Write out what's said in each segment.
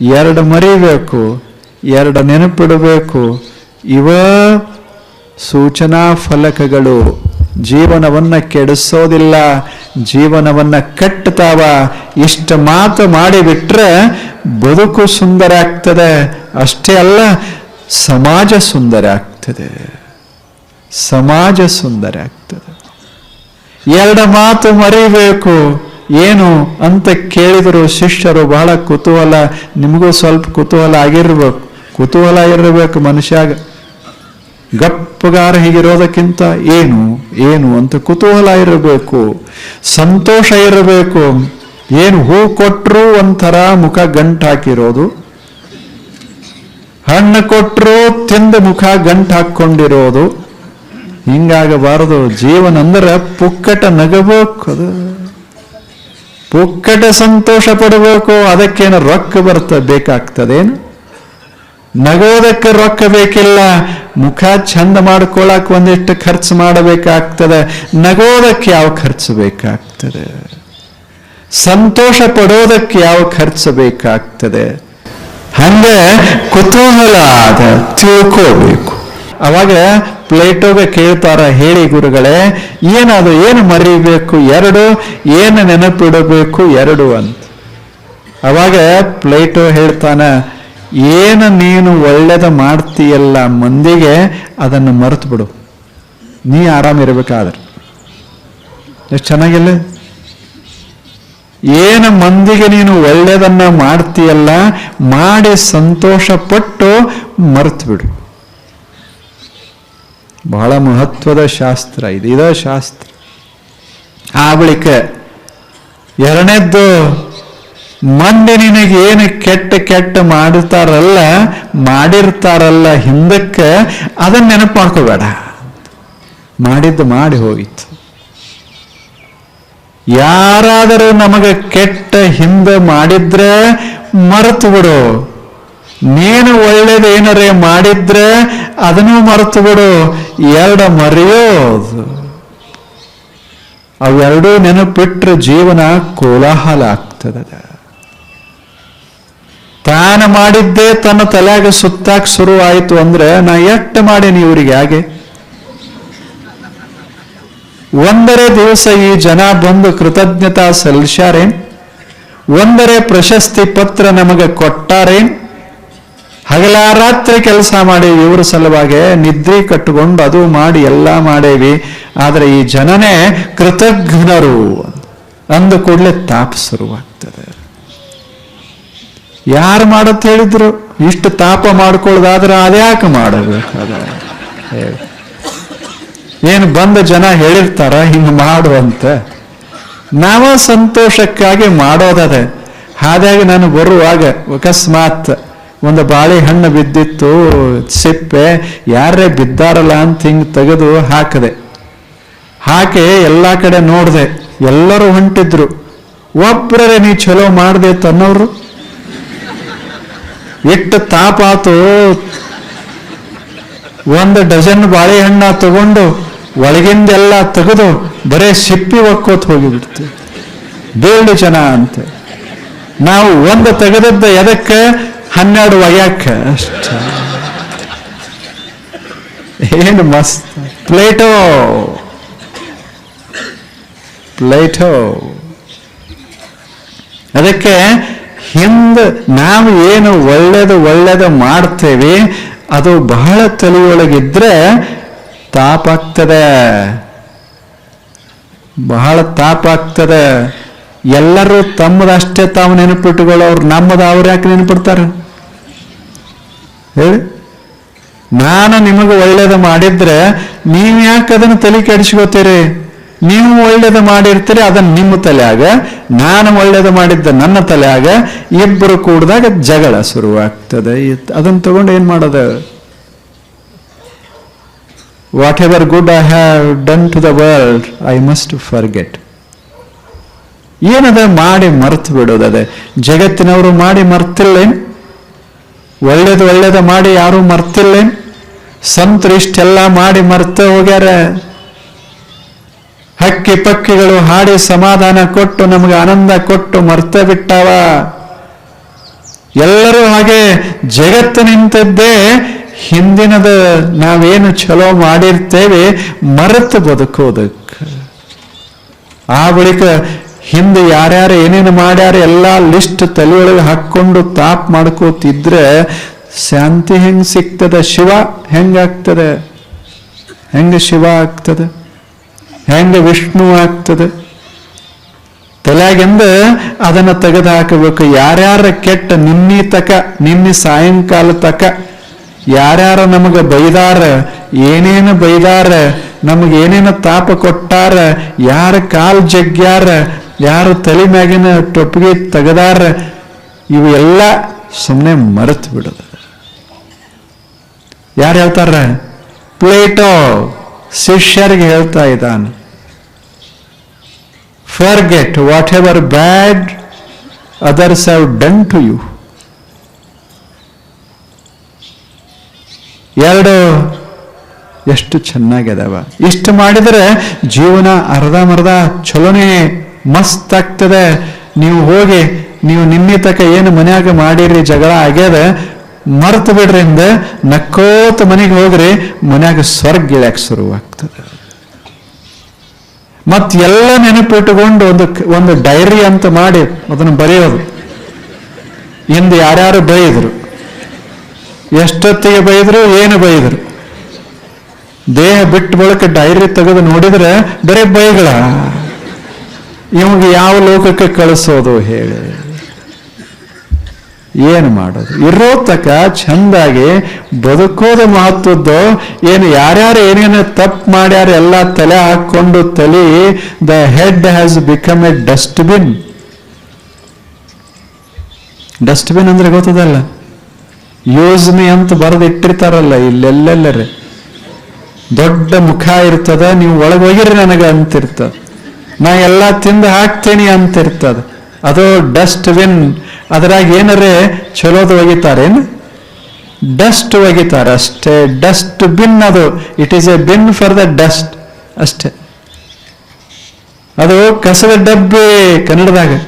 ಎರಡು ಮರಿಬೇಕು, ಎರಡು ನೆನಪಿಡಬೇಕು. ಇವ ಸೂಚನಾ ಫಲಕಗಳು. ಜೀವನವನ್ನು ಕೆಡಿಸೋದಿಲ್ಲ, ಜೀವನವನ್ನ ಕಟ್ಟುತ್ತಾವ ಇಷ್ಟ ಮಾತು ಮಾಡಿಬಿಟ್ರೆ ಬದುಕು ಸುಂದರ ಆಗ್ತದೆ ಅಷ್ಟೇ ಅಲ್ಲ, ಸಮಾಜ ಸುಂದರ ಆಗ್ತದೆ ಸಮಾಜ ಸುಂದರ ಆಗ್ತದೆ ಎರಡು ಮಾತು ಮರಿಬೇಕು. ಏನು ಅಂತ ಕೇಳಿದರು ಶಿಷ್ಯರು ಬಹಳ ಕುತೂಹಲ, ನಿಮಗೂ ಸ್ವಲ್ಪ ಕುತೂಹಲ ಆಗಿರ್ಬೇಕು. ಕುತೂಹಲ ಇರಬೇಕು ಮನುಷ್ಯಾಗ. ಗಪ್ಪಗಾರ ಹೀಗಿರೋದಕ್ಕಿಂತ ಏನು ಏನು ಅಂತ ಕುತೂಹಲ ಇರಬೇಕು, ಸಂತೋಷ ಇರಬೇಕು. ಏನು ಹೂ ಕೊಟ್ಟರು ಒಂಥರ ಮುಖ ಗಂಟು ಹಾಕಿರೋದು, ಹಣ್ಣು ಕೊಟ್ಟರು ತಿಂದ ಮುಖ ಗಂಟು ಹಾಕೊಂಡಿರೋದು ಹಿಂಗಾಗಬಾರದು, ಜೀವನ ಅಂದ್ರೆ ಪುಕ್ಕಟ ನಗಬೇಕು ಅದು. ಪುಕ್ಕಟ ಸಂತೋಷ ಪಡಬೇಕು, ಅದಕ್ಕೇನು ರೊಕ್ಕ ಬರ್ತ, ಬೇಕಾಗ್ತದೇನು? ನಗೋದಕ್ಕೆ ರೊಕ್ಕ ಬೇಕಿಲ್ಲ, ಮುಖ ಚಂದ ಮಾಡ್ಕೊಳಕ್ ಒಂದಿಷ್ಟು ಖರ್ಚು ಮಾಡಬೇಕಾಗ್ತದೆ, ನಗೋದಕ್ಕೆ ಯಾವ ಖರ್ಚು ಬೇಕಾಗ್ತದೆ? ಸಂತೋಷ ಪಡೋದಕ್ಕೆ ಯಾವ ಖರ್ಚು ಬೇಕಾಗ್ತದೆ? ಹಂಗೆ ಕುತೂಹಲ ಆದ ತಿಳ್ಕೋಬೇಕು. ಅವಾಗ ಪ್ಲೇಟೋಗೆ ಕೇಳ್ತಾರ, ಹೇಳಿ ಗುರುಗಳೇ ಏನದು ಏನು ಮರಿಬೇಕು? ಎರಡು, ಏನು ನೆನಪಿಡಬೇಕು? ಎರಡು ಅಂತ. ಅವಾಗ ಪ್ಲೇಟೋ ಹೇಳ್ತಾನ, ಏನು ನೀನು ಒಳ್ಳೇದ ಮಾಡ್ತೀಯಲ್ಲ ಮಂದಿಗೆ, ಅದನ್ನು ಮರೆತು ಬಿಡು ನೀ ಆರಾಮಿರ್ಬೇಕಾದ್ರೆ ಎಷ್ಟು ಚೆನ್ನಾಗಿಲ್ಲ ಏನು ಮಂದಿಗೆ ನೀನು ಒಳ್ಳೇದನ್ನ ಮಾಡ್ತೀಯಲ್ಲ, ಮಾಡಿ ಸಂತೋಷ ಪಟ್ಟು ಮರೆತು ಬಿಡು ಬಹಳ ಮಹತ್ವದ ಶಾಸ್ತ್ರ ಇದು. ಇದ ಶಾಸ್ತ್ರ. ಆ ಬಳಿಕ ಎರಡನೇದ್ದು ಮಂದಿ ನಿನಗೆ ಏನು ಕೆಟ್ಟ ಕೆಟ್ಟ ಮಾಡುತ್ತಾರಲ್ಲ, ಮಾಡಿರ್ತಾರಲ್ಲ ಹಿಂದಕ್ಕೆ ಅದನ್ನ ನೆನಪು ಮಾಡ್ಕೋಬೇಡ ಮಾಡಿದ್ದು ಮಾಡಿ ಹೋಗಿತ್ತು. ಯಾರಾದರೂ ನಮಗೆ ಕೆಟ್ಟ ಹಿಂದೆ ಮಾಡಿದ್ರೆ ಮರೆತು ಬಿಡು. ನೀನು ಒಳ್ಳೇದು ಏನಾರೇ ಮಾಡಿದ್ರೆ ಅದನ್ನು ಮರೆತು ಬಿಡು ಎರಡ ಮರೆಯೋದು. ಅವೆರಡೂ ನೆನಪಿಟ್ರೆ ಜೀವನ ಕೋಲಾಹಲ ಆಗ್ತದೆ. ತಾನು ಮಾಡಿದ್ದೇ ತನ್ನ ತಲೆಯಾಗ ಸುತ್ತಾಕ್ ಶುರು ಆಯಿತು ಅಂದ್ರೆ ನಾ ಎಟ್ಟು ಮಾಡೀನಿ ಇವರಿಗೆ ಹಾಗೆ? ಒಂದರೇ ದಿವಸ ಈ ಜನ ಬಂದು ಕೃತಜ್ಞತಾ ಸಲ್ಲಿಸ್ಯಾರೇನ್? ಒಂದರೇ ಪ್ರಶಸ್ತಿ ಪತ್ರ ನಮಗೆ ಕೊಟ್ಟಾರೇನ್? ಹಗಲ ರಾತ್ರಿ ಕೆಲಸ ಮಾಡೇವಿ ಇವ್ರ ಸಲುವಾಗಿ ನಿದ್ರೆ ಕಟ್ಟಿಕೊಂಡು ಅದು ಮಾಡಿ ಎಲ್ಲ ಮಾಡೇವಿ. ಆದ್ರೆ ಈ ಜನನೇ ಕೃತಜ್ಞರು ಅಂದ ಕೂಡಲೇ ತಾಪ ಶುರುವಾಗ್ತದೆ. ಯಾರು ಮಾಡತ್ ಹೇಳಿದ್ರು? ಇಷ್ಟು ತಾಪ ಮಾಡ್ಕೊಳ್ಳೋದಾದ್ರೆ ಅದ್ಯಾಕೆ ಮಾಡಬೇಕಾದ? ಏನು ಬಂದ ಜನ ಹೇಳಿರ್ತಾರ, ಹಿಂಗೆ ಮಾಡು ಅಂತ. ನಾವ ಸಂತೋಷಕ್ಕಾಗಿ ಮಾಡೋದದೆ. ಹಾಗಾಗಿ ನಾನು ಬರುವಾಗ ಅಕಸ್ಮಾತ್ ಒಂದು ಬಾಳೆಹಣ್ಣು ಬಿದ್ದಿತ್ತು, ಸಿಪ್ಪೆ ಯಾರೇ ಬಿದ್ದಾರಲ್ಲ ಅಂತ ಹಿಂಗೆ ತೆಗೆದು ಹಾಕದೆ. ಹಾಕಿ ಎಲ್ಲ ಕಡೆ ನೋಡಿದೆ, ಎಲ್ಲರೂ ಹೊಂಟಿದ್ರು. ಒಬ್ಬರೇ ನೀ ಚಲೋ ಮಾಡಿದೆ ತನ್ನವರು? ಎಷ್ಟು ತಾಪಾತು. ಒಂದು ಡಜನ್ ಬಾಳೆಹಣ್ಣ ತಗೊಂಡು ಒಳಗಿಂದೆಲ್ಲ ತೆಗೆದು ಬರೇ ಸಿಪ್ಪಿ ಒಕ್ಕೋತ್ ಹೋಗಿಬಿಡ್ತೀವಿ ಬೇಳು ಜನ ಅಂತ. ನಾವು ಒಂದು ತೆಗೆದದ್ದ ಎದಕ್ಕೆ ಹನ್ನೆರಡು ಒಯ್ಯಾಕ ಅಷ್ಟ. ಏನು ಮಸ್ತ್ ಪ್ಲೇಟೋ? ಪ್ಲೇಟೋ? ಅದಕ್ಕೆ ಹಿಂದೆ ನಾವು ಏನು ಒಳ್ಳೇದು ಒಳ್ಳೇದು ಮಾಡ್ತೇವೆ, ಅದು ಬಹಳ ತಲೆಯೊಳಗಿದ್ರೆ ತಾಪಾಗ್ತದೆ. ಬಹಳ ತಾಪಾಗ್ತದೆ. ಎಲ್ಲರೂ ತಮ್ಮದಷ್ಟೇ ತಾವು ನೆನಪಿಟ್ಟುಕೊಳ್ಳೋರು ನಮ್ಮದು ಅವ್ರು ಯಾಕೆ ನೆನಪಿಡ್ತಾರೆ? ಹೇಳಿ. ನಾನು ನಿಮಗೆ ಒಳ್ಳೇದು ಮಾಡಿದ್ರೆ ನೀವು ಯಾಕೆ ಅದನ್ನು ತಲೆ ಕೆಡಿಸ್ಕೋತೀರಿ? ನೀವು ಒಳ್ಳೇದು ಮಾಡಿರ್ತೀರಿ ಅದನ್ನ ನಿಮ್ಮ ತಲೆಯಾಗ ನಾನು ಒಳ್ಳೇದು ಮಾಡಿದ್ದ, ನನ್ನ ತಲೆಯಾಗ ಇಬ್ಬರು ಕೂಡಿದಾಗ ಜಗಳ ಶುರುವಾಗ್ತದೆ. ಅದನ್ನು ತಗೊಂಡು ಏನು ಮಾಡೋದು? Whatever good I have done to the world I must forget ಏನದ ಮಾಡಿ ಮರ್ತು ಬಿಡೋದದೆ ಜಗತ್ತಿನವರು ಮಾಡಿ ಮರ್ತಿಲ್ಲೇನು? ಒಳ್ಳೇದು ಒಳ್ಳೇದ ಮಾಡಿ ಯಾರು ಮರ್ತಿಲ್ಲೇನು? ಸಂತರು ಇಷ್ಟೆಲ್ಲ ಮಾಡಿ ಮರ್ತ ಹೋಗ್ಯಾರ? ಹಕ್ಕಿ ಪಕ್ಕಿಗಳು ಹಾಡಿ ಸಮಾಧಾನ ಕೊಟ್ಟು ನಮಗೆ ಆನಂದ ಕೊಟ್ಟು ಮರ್ತ ಬಿಟ್ಟಾವ? ಎಲ್ಲರೂ ಹಾಗೆ ಜಗತ್ತು ನಿಂತದ್ದೇ ಹಿಂದಿನದ ನಾವೇನು ಚಲೋ ಮಾಡಿರ್ತೇವೆ ಮರೆತು ಬದುಕೋದಕ್ಕೆ ಆ ಬಳಿಕ ಹಿಂದೆ ಯಾರ್ಯಾರು ಏನೇನು ಮಾಡ್ಯಾರ ಎಲ್ಲ ಲಿಸ್ಟ್ ತಲೆಯೊಳಗೆ ಹಾಕ್ಕೊಂಡು ತಾಪ್ ಮಾಡ್ಕೋತಿದ್ರೆ ಶಾಂತಿ ಹೆಂಗ್ ಸಿಗ್ತದ? ಶಿವ ಹೆಂಗಾಗ್ತದೆ ಹೆಂಗ ಶಿವ ಆಗ್ತದೆ? ಹೆಂಗ ವಿಷ್ಣು ಆಗ್ತದೆ? ತಲೆಯಾಗಿಂದ ಅದನ್ನ ತೆಗೆದು ಹಾಕಬೇಕು ಯಾರ್ಯಾರ ಕೆಟ್ಟ ನಿನ್ನಿ ತಕ, ನಿನ್ನೆ ಸಾಯಂಕಾಲ ತಕ, ಯಾರ್ಯಾರ ನಮಗೆ ಬೈದಾರ, ಏನೇನು ಬೈದಾರ, ನಮಗೆ ಏನೇನು ತಾಪ ಕೊಟ್ಟಾರ, ಯಾರ ಕಾಲ್ ಜಗ್ಗ್ಯಾರ ಯಾರು ತಲೆ ಮ್ಯಾಗಿನ ಟೊಪ್ಪಿಗೆ ತೆಗೆದಾರ ಇವು ಸುಮ್ಮನೆ ಮರೆತು ಬಿಡೋದು. ಯಾರು ಹೇಳ್ತಾರ ಪ್ಲೇಟೋ ಶಿಷ್ಯರಿಗೆ ಹೇಳ್ತಾ ಇದ್ದಾನೆ. Forget whatever bad others have done to you ಎರಡು ಎಷ್ಟು ಚೆನ್ನಾಗಿದಾವ ಇಷ್ಟು ಮಾಡಿದರೆ ಜೀವನ ಅರ್ಧ ಮರ್ಧ ಚಲೋನೇ. ಮಸ್ತ್ ಆಗ್ತದೆ. ನೀವು ಹೋಗಿ, ನೀವು ನಿನ್ನೆ ತಕ ಏನು ಮನ್ಯಾಗ ಮಾಡಿರಿ, ಜಗಳ ಆಗ್ಯದ, ಮರ್ತು ಬಿಡ್ರಿಂದ ನಕ್ಕೋತ ಮನೆಗೆ ಹೋಗ್ರಿ, ಮನ್ಯಾಗ ಸ್ವರ್ಗ ಇಳ್ಯಾಕ ಶುರುವಾಗ್ತದೆ ಮತ್ತೆ ಎಲ್ಲ ನೆನಪಿಟ್ಟುಕೊಂಡು ಒಂದು ಒಂದು ಡೈರಿ ಅಂತ ಮಾಡಿ ಅದನ್ನು ಬರೆಯೋದು. ಇಂದು ಯಾರ್ಯಾರು ಬೈದರು, ಎಷ್ಟೊತ್ತಿಗೆ ಬೈದರು, ಏನು ಬೈದರು. ದೇಹ ಬಿಟ್ಟ ಬಳಕೆ ಡೈರಿ ತೆಗೆದು ನೋಡಿದ್ರೆ ಬರೀ ಬೈಗಳ. ಇವಾಗ ಯಾವ ಲೋಕಕ್ಕೆ ಕಳಿಸೋದು ಹೇಳಿ. ಏನು ಮಾಡೋದು? ಇರೋ ತಕ ಚಂದಾಗಿ ಬದುಕೋದು ಮಹತ್ವದ್ದು, ಏನು ಯಾರ್ಯಾರು ಏನೇನು ತಪ್ಪು ಮಾಡ್ಯಾರ ಎಲ್ಲ ತಲೆ ಹಾಕೊಂಡು ತಲೆ the head has become a dustbin dustbin ಅಂದ್ರೆ ಗೊತ್ತದಲ್ಲ? ಯೂಸ್ ಮೀ ಅಂತ ಬರೆದು ಇಟ್ಟಿರ್ತಾರಲ್ಲ ಇಲ್ಲೆಲ್ಲೆಲ್ಲರೆ. ದೊಡ್ಡ ಮುಖ ಇರ್ತದ, ನೀವು ಒಳಗೆ ಹೋಗಿರಿ ನನಗೆ ಅಂತಿರ್ತದ ನಾ ಎಲ್ಲ ತಿಂದು ಹಾಕ್ತೇನೆ ಇರ್ತದೆ ಅದು ಡಸ್ಟ್ ಬಿನ್ ಅದ್ರಾಗ ಏನರೇ ಚಲೋದು ಒಗಿತಾರೇನು ಡಸ್ಟ್ ಒಗಿತಾರೆ ಅಷ್ಟೇ. ಡಸ್ಟ್ ಬಿನ್ ಅದು. It is a bin for the dust ಅಷ್ಟೇ. ಅದು ಕಸದ ಡಬ್ಬಿ ಕನ್ನಡದಾಗ.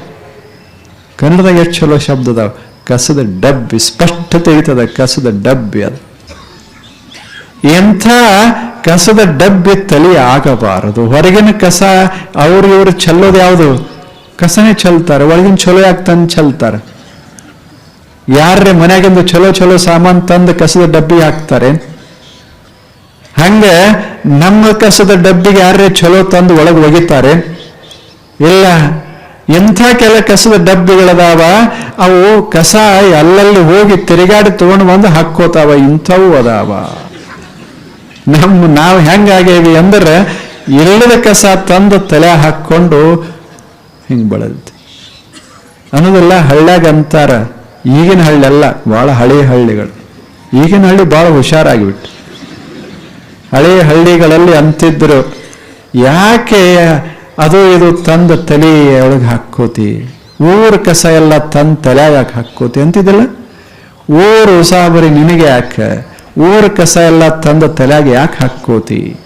ಕನ್ನಡದಾಗ ಎಷ್ಟು ಚಲೋ ಶಬ್ದ ಅದಾವ. ಕಸದ ಡಬ್ಬಿ. ಸ್ಪಷ್ಟ ತೆಗಿತದ ಕಸದ ಡಬ್ಬಿ ಅದು. ಎಂಥ ಕಸದ ಡಬ್ಬಿ ತಲೆ ಆಗಬಾರದು. ಹೊರಗಿನ ಕಸ, ಅವ್ರು ಇವರು ಚೆಲ್ಲೋದು ಯಾವುದು? ಕಸನೇ ಚೆಲ್ತಾರೆ. ಒಳಗಿನ ಚಲೋ ಆಗ್ತಾನೆ ಚೆಲ್ತಾರೆ? ಯಾರ್ರೆ ಮನ್ಯಾಗಿಂದು ಚಲೋ ಚಲೋ ಸಾಮಾನ್ ತಂದು ಕಸದ ಡಬ್ಬಿ ಹಾಕ್ತಾರೆ? ಹಂಗೆ ನಮ್ಮ ಕಸದ ಡಬ್ಬಿಗೆ ಯಾರೇ ಚಲೋ ತಂದು ಒಳಗೆ ಒಗಿತಾರೆ? ಇಲ್ಲ, ಎಂಥ ಕೆಲ ಕಸದ ಡಬ್ಬಿಗಳದಾವ? ಅವು ಕಸ ಅಲ್ಲಲ್ಲಿ ಹೋಗಿ ತಿರುಗಾಡಿ ತಗೊಂಡು ಬಂದು ಹಾಕ್ಕೋತಾವ. ಇಂಥವು ಅದಾವ. ನಮ್ಮ ನಾವು ಹೆಂಗಾಗೇವಿ ಅಂದ್ರೆ ಎರಡು ಕಸ ತಂದು ತಲೆ ಹಾಕ್ಕೊಂಡು ಹಿಂಗೆ ಬಳಲ್ತಿ. ಅನ್ನೋದೆಲ್ಲ ಹಳ್ಳ್ಯಾಗ ಅಂತಾರ. ಈಗಿನ ಹಳ್ಳಿ ಅಲ್ಲ ಬಹಳ ಹಳೆ ಹಳ್ಳಿಗಳು. ಈಗಿನ ಹಳ್ಳಿ ಬಹಳ ಹುಷಾರಾಗಿಬಿಟ್ಟು ಹಳೆಯ ಹಳ್ಳಿಗಳಲ್ಲಿ ಅಂತಿದ್ರು, ಯಾಕೆ ಅದು ಇದು ತಂದು ತಲೆ ಒಳಗೆ ಹಾಕೋತಿ ಊರ ಕಸ ಎಲ್ಲ ತಂದು ತಲೆಯಾಗ ಹಾಕೋತಿ ಅಂತಿದ್ದಿಲ್ಲ. ಊರು ಉಸಾಬರಿ ನಿನಗೆ ಯಾಕೆ? ಊರ ಕಸ ಎಲ್ಲ ತಂದ ತಲೆಯಾಗ ಯಾಕೆ ಹಾಕ್ಕೋತಿ?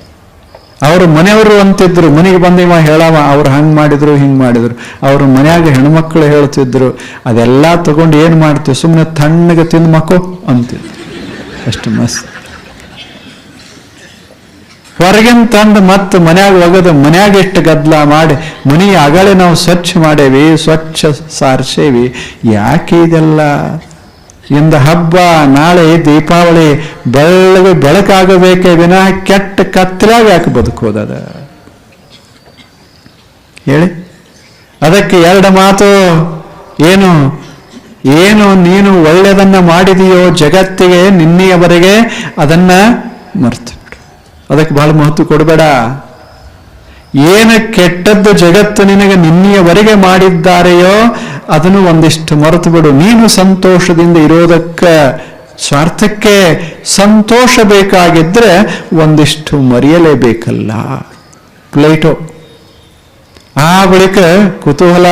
ಅವರು ಮನೆಯವರು ಅಂತಿದ್ರು, ಮನೆಗೆ ಬಂದ ಇವ ಹೇಳವ, ಅವ್ರು ಹಂಗೆ ಮಾಡಿದ್ರು, ಹಿಂಗೆ ಮಾಡಿದ್ರು. ಅವ್ರ ಮನೆಯಾಗ ಹೆಣ್ಮಕ್ಳು ಹೇಳ್ತಿದ್ರು, ಅದೆಲ್ಲ ತಗೊಂಡು ಏನು ಮಾಡ್ತೀವಿ ಸುಮ್ಮನೆ ತಣ್ಣಗೆ ತಿಂದು ಮಕ್ಕೋ ಅಂತಿದ್ರು. ಅಷ್ಟು ಮಸ್ತ್. ಹೊರಗಿನ ತಂದು ಮತ್ತೆ ಮನ್ಯಾಗ ಒಗದು ಮನ್ಯಾಗ ಎಷ್ಟು ಗದ್ದಲ ಮಾಡಿ, ಮನೆಯ ಆಗಲೇ ನಾವು ಸ್ವಚ್ಛ ಮಾಡೇವಿ, ಸ್ವಚ್ಛ ಸಾರಿಸೇವಿ. ಯಾಕೆ ಇದೆಲ್ಲ? ಇಂದ ಹಬ್ಬ, ನಾಳೆ ದೀಪಾವಳಿ, ಬೆಳ್ಳಗೆ ಬೆಳಕಾಗಬೇಕೇ ವಿನಃ ಕೆಟ್ಟ ಕತ್ತಲಾಗಿ ಯಾಕೆ ಬದುಕೋದದ ಹೇಳಿ. ಅದಕ್ಕೆ ಎರಡು ಮಾತು. ಏನು? ಏನು ನೀನು ಒಳ್ಳೆಯದನ್ನ ಮಾಡಿದೆಯೋ ಜಗತ್ತಿಗೆ, ನಿನ್ನೆಯವರೆಗೆ, ಅದನ್ನ ಮರ್ತು ಅದಕ್ಕೆ ಬಹಳ ಮಹತ್ವ ಕೊಡಬೇಡ. ಏನು ಕೆಟ್ಟದ್ದು ಜಗತ್ತು ನಿನಗೆ ನಿನ್ನೆಯವರೆಗೆ ಮಾಡಿದ್ದಾರೆಯೋ ಅದನ್ನು ಒಂದಿಷ್ಟು ಮರೆತು ಬಿಡು. ನೀನು ಸಂತೋಷದಿಂದ ಇರೋದಕ್ಕೆ, ಸ್ವಾರ್ಥಕ್ಕೆ ಸಂತೋಷ ಬೇಕಾಗಿದ್ರೆ ಒಂದಿಷ್ಟು ಮರೆಯಲೇಬೇಕಲ್ಲ. ಪ್ಲೇಟೋ ಆ ಬಳಿಕ ಕುತೂಹಲ.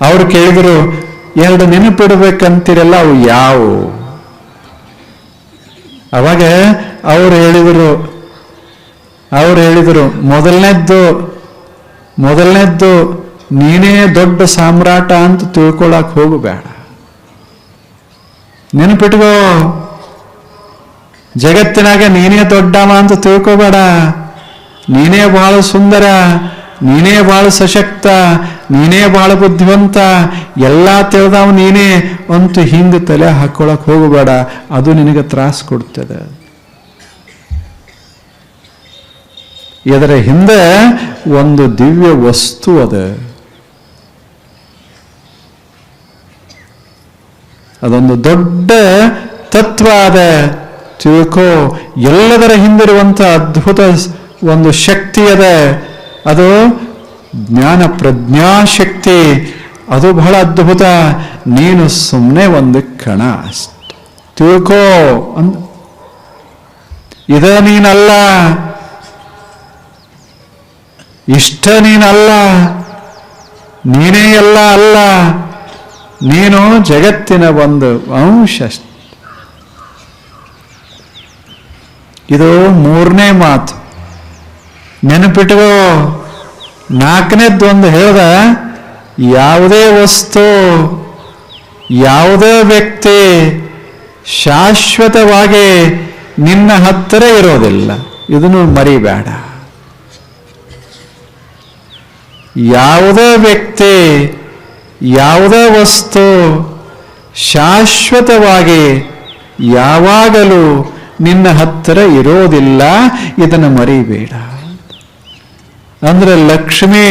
ಅವರು ಕೇಳಿದರು, ಎರಡು ನೆನಪಿಡ್ಬೇಕಂತೀರಲ್ಲ ಅವು ಯಾವು? ಅವಾಗ ಅವ್ರು ಹೇಳಿದರು ಅವ್ರು ಹೇಳಿದರು, ಮೊದಲನೇದ್ದು ಮೊದಲನೇದ್ದು ನೀನೇ ದೊಡ್ಡ ಸಾಮ್ರಾಟ ಅಂತ ತಿಳ್ಕೊಳಕ್ ಹೋಗಬೇಡ. ನೆನಪಿಟ್ಕೋ, ಜಗತ್ತಿನಾಗ ನೀನೇ ದೊಡ್ಡವ ಅಂತ ತಿಳ್ಕೋಬೇಡ. ನೀನೇ ಬಹಳ ಸುಂದರ, ನೀನೇ ಬಹಳ ಸಶಕ್ತ, ನೀನೇ ಬಹಳ ಬುದ್ಧಿವಂತ, ಎಲ್ಲ ತಿಳಿದವ ನೀನೇ ಅಂತೂ ಹಿಂದೆ ತಲೆ ಹಾಕೊಳಕ್ ಹೋಗಬೇಡ. ಅದು ನಿನಗೆ ತ್ರಾಸ ಕೊಡ್ತದೆ. ಇದರ ಹಿಂದೆ ಒಂದು ದಿವ್ಯ ವಸ್ತು ಅದ. ಅದೊಂದು ದೊಡ್ಡ ತತ್ವ ಅದ ತಿಳ್ಕೋ, ಎಲ್ಲದರ ಹಿಂದಿರುವಂತ ಅದ್ಭುತ ಒಂದು ಶಕ್ತಿ ಅದ. ಅದು ಜ್ಞಾನ ಪ್ರಜ್ಞಾಶಕ್ತಿ ಅದು ಬಹಳ ಅದ್ಭುತ. ನೀನು ಸುಮ್ಮನೆ ಒಂದು ಕಣ ಅಷ್ಟೆ. ತಿಳ್ಕೋ ಅಂದ್ ಇದ ನೀನಲ್ಲ. ಇಷ್ಟ ನೀನಲ್ಲ. ನೀನೇ ಎಲ್ಲ ಅಲ್ಲ. ನೀನು ಜಗತ್ತಿನ ಒಂದು ಅಂಶ. ಇದು ಮೂರನೇ ಮಾತು. ನೆನಪಿಟ್ಕೋ, ನಾಲ್ಕನೇದ್ದು ಒಂದು ಹೇಳ್ದ, ಯಾವುದೇ ವಸ್ತು, ಯಾವುದೇ ವ್ಯಕ್ತಿ ಶಾಶ್ವತವಾಗಿ ನಿನ್ನ ಹತ್ತಿರ ಇರೋದಿಲ್ಲ. ಇದನ್ನು ಮರಿಬೇಡ. ಯಾವುದೇ ವ್ಯಕ್ತಿ ಯಾವುದೇ ವಸ್ತು ಶಾಶ್ವತವಾಗಿ ಯಾವಾಗಲೂ ನಿನ್ನ ಹತ್ತಿರ ಇರೋದಿಲ್ಲ, ಇದನ್ನು ಮರಿಬೇಡ ಅಂದ್ರೆ ಲಕ್ಷ್ಮಿ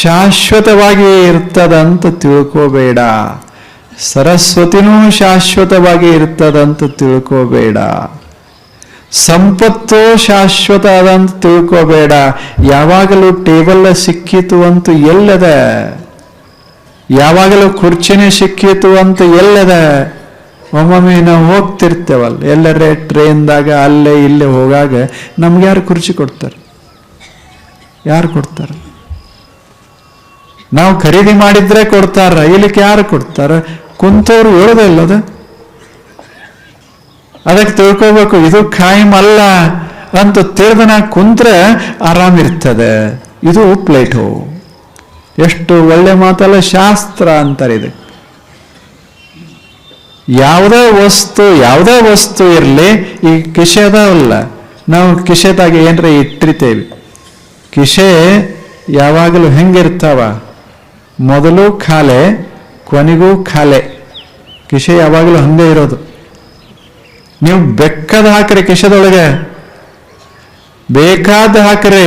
ಶಾಶ್ವತವಾಗಿ ಇರ್ತದಂತ ತಿಳ್ಕೋಬೇಡ. ಸರಸ್ವತಿನೂ ಶಾಶ್ವತವಾಗಿ ಇರ್ತದಂತ ತಿಳ್ಕೋಬೇಡ. ಸಂಪತ್ತು ಶಾಶ್ವತ ಅದಂತ ತಿಳ್ಕೋಬೇಡ. ಯಾವಾಗಲೂ ಟೇಬಲ್ ಸಿಕ್ಕಿತು ಅಂತೂ ಎಲ್ಲದ. ಯಾವಾಗಲೂ ಕುರ್ಚಿನೇ ಸಿಕ್ಕಿತು ಅಂತ ಎಲ್ಲದ ಒಮ್ಮೊಮ್ಮೆ ನಾವು ಹೋಗ್ತಿರ್ತೇವಲ್ಲ. ಎಲ್ಲರೇ ಟ್ರೈನ್ದಾಗ ಅಲ್ಲೇ ಇಲ್ಲೇ ಹೋಗಾಗ ನಮ್ಗೆ ಯಾರು ಕುರ್ಚಿ ಕೊಡ್ತಾರೆ? ಯಾರು ಕೊಡ್ತಾರೆ? ನಾವು ಖರೀದಿ ಮಾಡಿದ್ರೆ ಕೊಡ್ತಾರ, ಇಲ್ಲಿಕ್ಕೆ ಯಾರು ಕೊಡ್ತಾರ? ಕುಂತವ್ರು ಹೇಳೋದಿಲ್ಲ ಅದು. ಅದಕ್ಕೆ ತಿಳ್ಕೋಬೇಕು, ಇದು ಖಾಯಂ ಅಲ್ಲ ಅಂತ ತಿಳಿದ ನಾ ಕುಂತ್ರೆ ಆರಾಮಿರ್ತದೆ. ಇದು ಪ್ಲೇಟು. ಎಷ್ಟು ಒಳ್ಳೆ ಮಾತಲ್ಲ, ಶಾಸ್ತ್ರ ಅಂತಾರೆ ಇದು ಯಾವುದೇ ವಸ್ತು ಯಾವುದೇ ವಸ್ತು ಇರಲಿ, ಈ ಕಿಶೆ ಅದಾವಲ್ಲ, ನಾವು ಕಿಶೆದಾಗ ಏನರ ಇಟ್ಟಿರ್ತೇವೆ. ಕಿಶೆ ಯಾವಾಗಲೂ ಹೆಂಗಿರ್ತಾವ? ಮೊದಲು ಖಾಲೆ, ಕೊನೆಗೂ ಖಾಲೆ. ಕಿಶೆ ಯಾವಾಗಲೂ ಹಂಗೆ ಇರೋದು. ನೀವು ಬೆಕ್ಕದ ಹಾಕ್ರಿ ಕಿಶೆದೊಳಗೆ. ಬೇಕಾದ ಹಾಕ್ರಿ,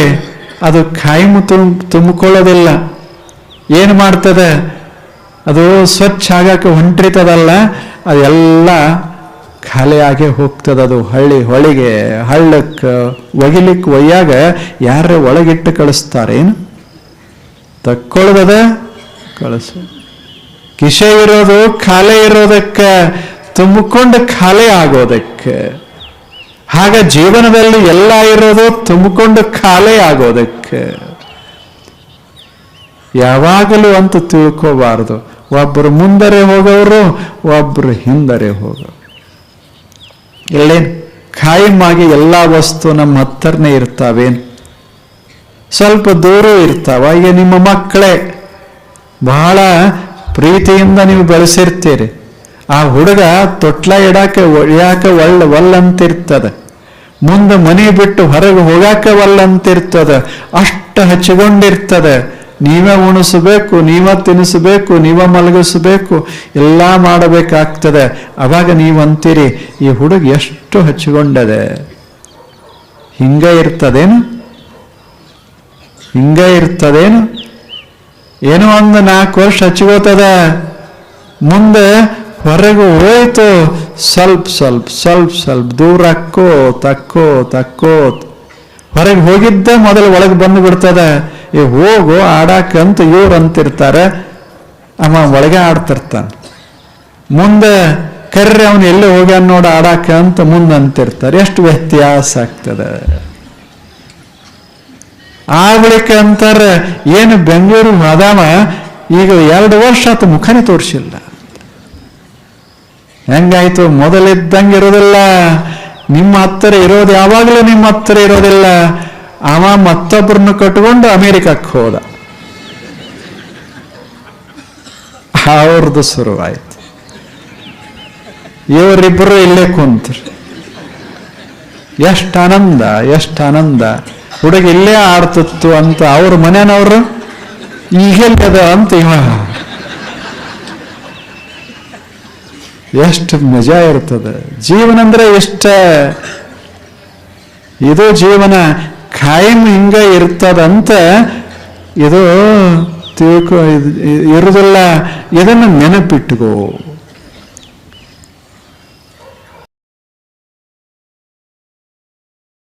ಅದು ಕಾಯಿ ತುಂಬ ತುಂಬಿಕೊಳ್ಳೋದಿಲ್ಲ ಏನು ಮಾಡ್ತದೆ? ಅದು ಸ್ವಚ್ಛ ಆಗಕ್ಕೆ ಹೊಂಟಿರ್ತದಲ್ಲ ಅದೆಲ್ಲ ಖಾಲಿಯಾಗೆ ಹೋಗ್ತದೆ ಅದು ಹಳ್ಳಿ ಹೊಳಿಗೆ. ಹಳ್ಳಕ್ಕೆ ಒಗಿಲಿಕ್ಕೆ ಒಯ್ಯಾಗ ಯಾರ ಒಳಗಿಟ್ಟು ಕಳಿಸ್ತಾರೇನು ತಕ್ಕೊಳ್ಳದ ಕಳಿಸು. ಕಿಶೆ ಇರೋದು ಖಾಲಿ ಇರೋದಕ್ಕೆ, ತುಂಬಿಕೊಂಡು ಖಾಲಿ ಆಗೋದಕ್ಕೆ. ಹಾಗ ಜೀವನದಲ್ಲಿ ಎಲ್ಲ ಇರೋದು ತುಂಬಿಕೊಂಡು ಖಾಲಿ ಆಗೋದಕ್ಕೆ. ಯಾವಾಗಲೂ ಅಂತ ತಿಳ್ಕೋಬಾರದು. ಒಬ್ಬರು ಮುಂದರೆ ಹೋಗೋರು ಒಬ್ಬರು ಹಿಂದರೆ ಹೋಗೋರು. ಇಲ್ಲೇನು ಖಾಯಮಾಗಿ ಎಲ್ಲ ವಸ್ತು ನಮ್ಮ ಹತ್ತರನೇ ಇರ್ತಾವೇನು ಸ್ವಲ್ಪ ದೂರ ಇರ್ತಾವ. ಈಗ ನಿಮ್ಮ ಮಕ್ಕಳೇ, ಬಹಳ ಪ್ರೀತಿಯಿಂದ ನೀವು ಬೆಳೆಸಿರ್ತೀರಿ. ಆ ಹುಡುಗ ತೊಟ್ಲ ಇಡಾಕ ಒಳ್ಯಾಕ ಒಳ್ಳ ಒಲ್ಲಂತಿರ್ತದೆ. ಮುಂದೆ ಮನೆ ಬಿಟ್ಟು ಹೊರಗೆ ಹೋಗಾಕ ಒಲ್ಲಂತಿರ್ತದೆ. ಅಷ್ಟು ಹಚ್ಚಿಕೊಂಡಿರ್ತದೆ. ನೀವೇ ಉಣಿಸಬೇಕು, ನೀವೇ ತಿನ್ನಿಸಬೇಕು ನೀವೇ ಮಲಗಿಸಬೇಕು, ಎಲ್ಲ ಮಾಡಬೇಕಾಗ್ತದೆ. ಅವಾಗ ನೀವು ಅಂತೀರಿ, ಈ ಹುಡುಗ ಎಷ್ಟು ಹಚ್ಚಿಕೊಂಡದೆ. ಹಿಂಗ ಇರ್ತದೇನು? ಹಿಂಗ ಇರ್ತದೇನು? ಏನೋ ಒಂದು ನಾಲ್ಕು ವರ್ಷ ಹಚ್ಕೋತದ ಮುಂದೆ ಹೊರಗೆ ಹೋಯ್ತು. ಸ್ವಲ್ಪ ಸ್ವಲ್ಪ ಸ್ವಲ್ಪ ಸ್ವಲ್ಪ ದೂರ ಅಕ್ಕೋ ತಕ್ಕೋ ತಕ್ಕೋ ಹೊರಗೆ ಹೋಗಿದ್ದೆ ಮೊದಲು ಒಳಗೆ ಬಂದು ಬಿಡ್ತದ. ಈ ಹೋಗು ಆಡಾಕಂತ ಇವ್ರು ಅಂತಿರ್ತಾರೆ. ಅವ ಒಳಗೆ ಆಡ್ತಿರ್ತಾನೆ. ಮುಂದೆ ಕರ್ರೆ ಅವನು ಎಲ್ಲಿ ಹೋಗ್ಯಾನ ನೋಡ ಆಡಕ್ಕೆ ಅಂತ ಮುಂದೆ ಅಂತಿರ್ತಾರೆ. ಎಷ್ಟು ವ್ಯತ್ಯಾಸ ಆಗ್ತದೆ. ಆ ಅಂತಾರೆ, ಏನು ಬೆಂಗಳೂರು ಮಾದಾಮ, ಈಗ ಎರಡು ವರ್ಷ ಆತ ಮುಖನೇ ತೋರಿಸಿಲ್ಲ. ಹೆಂಗಾಯ್ತು? ಮೊದಲಿದ್ದಂಗೆ ಇರೋದಿಲ್ಲ. ನಿಮ್ಮ ಹತ್ತಿರ ಇರೋದು ಯಾವಾಗಲೂ ನಿಮ್ಮ ಹತ್ತಿರ ಇರೋದಿಲ್ಲ. ಅವ ಮತ್ತೊಬ್ಬರನ್ನು ಕಟ್ಕೊಂಡು ಅಮೇರಿಕಕ್ಕೆ ಹೋದ. ಅವ್ರದ್ದು ಶುರುವಾಯ್ತು. ಇವರಿಬ್ಬರು ಇಲ್ಲೇ ಕುಂತರು. ಎಷ್ಟು ಆನಂದ ಎಷ್ಟು ಆನಂದ. ಹುಡುಗ ಇಲ್ಲೇ ಆಡ್ತಿತ್ತು ಅಂತ ಅವ್ರ ಮನೆಯವ್ರು, ಈಗೆಲ್ಲದ ಅಂತ ಇವ. ಎಷ್ಟು ಮಜಾ ಇರ್ತದೆ. ಜೀವನ ಅಂದ್ರೆ ಎಷ್ಟ ಇದು ಜೀವನ ಖಾಯಂ ಹಿಂಗ ಇರ್ತದಂತ ಇದು ತಿಳ್ಕೊ ಇರುವುದಿಲ್ಲ ಇದನ್ನು ನೆನಪಿಟ್ಟುಕೋ